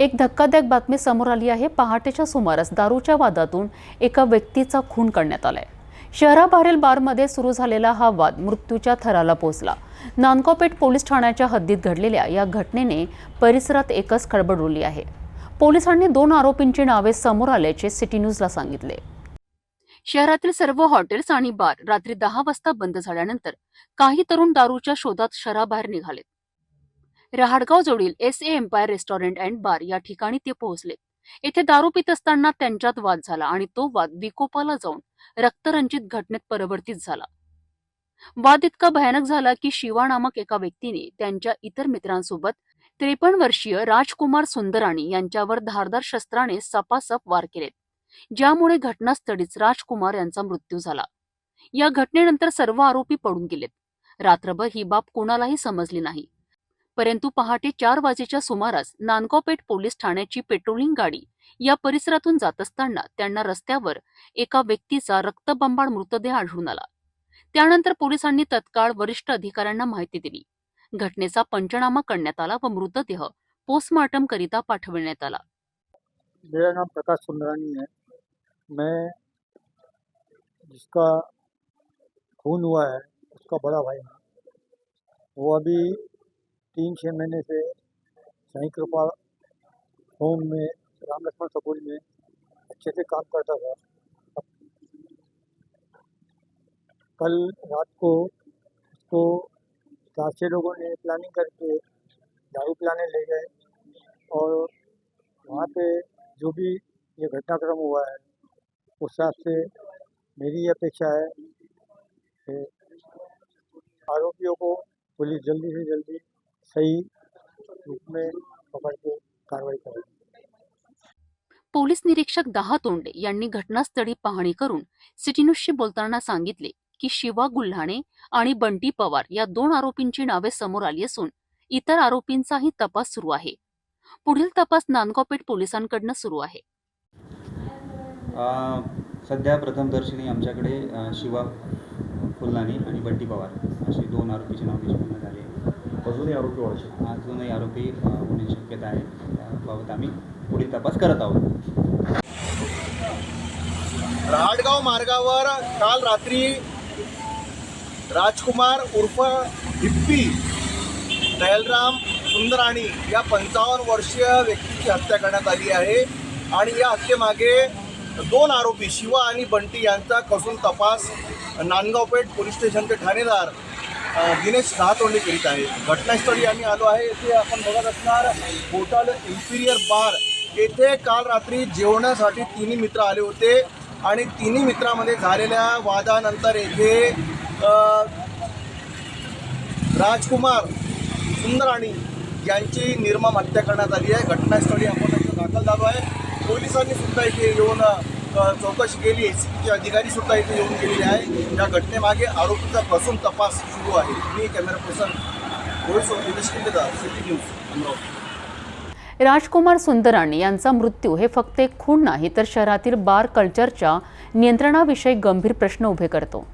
एक धक्कादायक बातमी समोर आली आहे. पहाटेच्या सुमारास दारूच्या वादातून एका व्यक्तीचा खून करण्यात आलाय. शहराबाहेरील बारमध्ये सुरू झालेला हा वाद मृत्यूच्या थराला पोहोचला. नानकोपेट पोलीस ठाण्याच्या हद्दीत घडलेल्या या घटनेने परिसरात एकच खळबळ उडली आहे. पोलिसांनी दोन आरोपींची नावे समोर आल्याचे सिटी न्यूजला सांगितले. शहरातील सर्व हॉटेल्स आणि बार रात्री दहा वाजता बंद झाल्यानंतर काही तरुण दारूच्या शोधात शहराबाहेर निघालेत. रहाडगाव जवळील S A Empire restaurant and bar या ठिकाणी ते पोहोचले. येथे दारू पित असताना त्यांच्यात वाद झाला आणि तो वाद विकोपाला जाऊन रक्तरंजित घटनेत परिवर्तित झाला. वाद इतका भयानक झाला की शिवा नामक एका व्यक्तीने त्यांच्या इतर मित्रांसोबत त्रेपन्न वर्षीय राजकुमार सुंदराणी यांच्यावर धारदार शस्त्राने सपासप वार केले. ज्यामुळे घटनास्थळीच राजकुमार यांचा मृत्यू झाला. या घटनेनंतर सर्व आरोपी पडून गेलेत. रात्रभर ही बाब कोणालाही समजली नाही. परंतु पहाटे चार वाजेच्या सुमारास नानगावपेठ पोलीस ठाण्याची पेट्रोलिंग गाडी या परिसरातून जात असताना त्यांना रस्त्यावर एका व्यक्तीचा रक्तबंबाळ मृतदेह आढळून आला. त्यानंतर पोलिसांनी तत्काळ वरिष्ठ अधिकाऱ्यांना माहिती दिली. घटनेचा पंचनामा करण्यात आला व मृतदेह पोस्टमार्टम करिता पाठविण्यात आला. मेरा नाम प्रकाश सुंदरानी है। मैं जिसका खून हुआ है उसका बड़ा भाई हूँ। वो अभी तीन छः महीने से साई कृपा होम में राम लक्ष्मण सपूरी में अच्छे से काम करता था। कल रात को उसको चार छः लोगों ने प्लानिंग करके दारू पिलाने ले गए और वहाँ पे जो भी ये घटनाक्रम हुआ है, उस हिसाब से मेरी ये अपेक्षा है कि आरोपियों को पुलिस जल्दी से जल्दी सही रूप में पकड़ के कार्रवाई करे। पोलीस निरीक्षक दहा तोंडे यांनी घटनास्थळी पाहणी करून सिटी न्यूजशी बोलताना सांगितले की शिवा गुल्हाणे आणि बंटी पवार या दोन आरोपींची नावे समोर आली असून इतर आरोपींचाही तपास सुरू आहे. पुढील तपास नांदगावपेठ पोलिसांकडनं सुरू आहे. सध्या प्रथमदर्शनी आमच्याकडे अ, शिवा फुलनानी आणि बंटी पवार असे दोन आरोपीचे नाव निष्पन्न झाले आहे. अजूनही आरोपी वाढू शकतो अजूनही आरोपी होण्याची शक्यता आहे. त्याबाबत आम्ही पुढील तपास करत आहोत. रहाटगाव मार्गावर काल रात्री राजकुमार उर्फ हिप्पी दयालराम सुंदराणी या पंचावन्न वर्षीय व्यक्तीची हत्या करण्यात आली आहे. आणि या हत्येमागे दोन आरोपी शिवा आणि बंटी यांचा कसून तपास नांदगावपेठ पोलीस स्टेशनचे ठाणेदार दिनेश दहातोंडे करीत आहे. घटनास्थळी आम्ही आलो आहे. येथे आपण बघत असणार होटल इम्पिरियर बार. येथे काल रात्री जेवणासाठी तिन्ही मित्र आले होते आणि तिन्ही मित्रामध्ये झालेल्या वादानंतर येथे राजकुमार सुंदराणी यांची निर्मम हत्या करण्यात आली आहे. घटनास्थळी आपण दाखल झालो आहे. पोलिसांनी सुद्धा इथे येऊन चौकशी केली. एस चे अधिकारी सुद्धा इथे येऊन गेलेले आहे या घटनेमागे आरोपीचा कसून तपास सुरू आहे. मी camera person Nilesh Killedar city news Amravati. Rajkumar Sundrani यांचा मृत्यू हे फक्त एक खून नाही तर शहरातील बार कल्चरच्या नियंत्रणाविषयी गंभीर प्रश्न उभे करतो.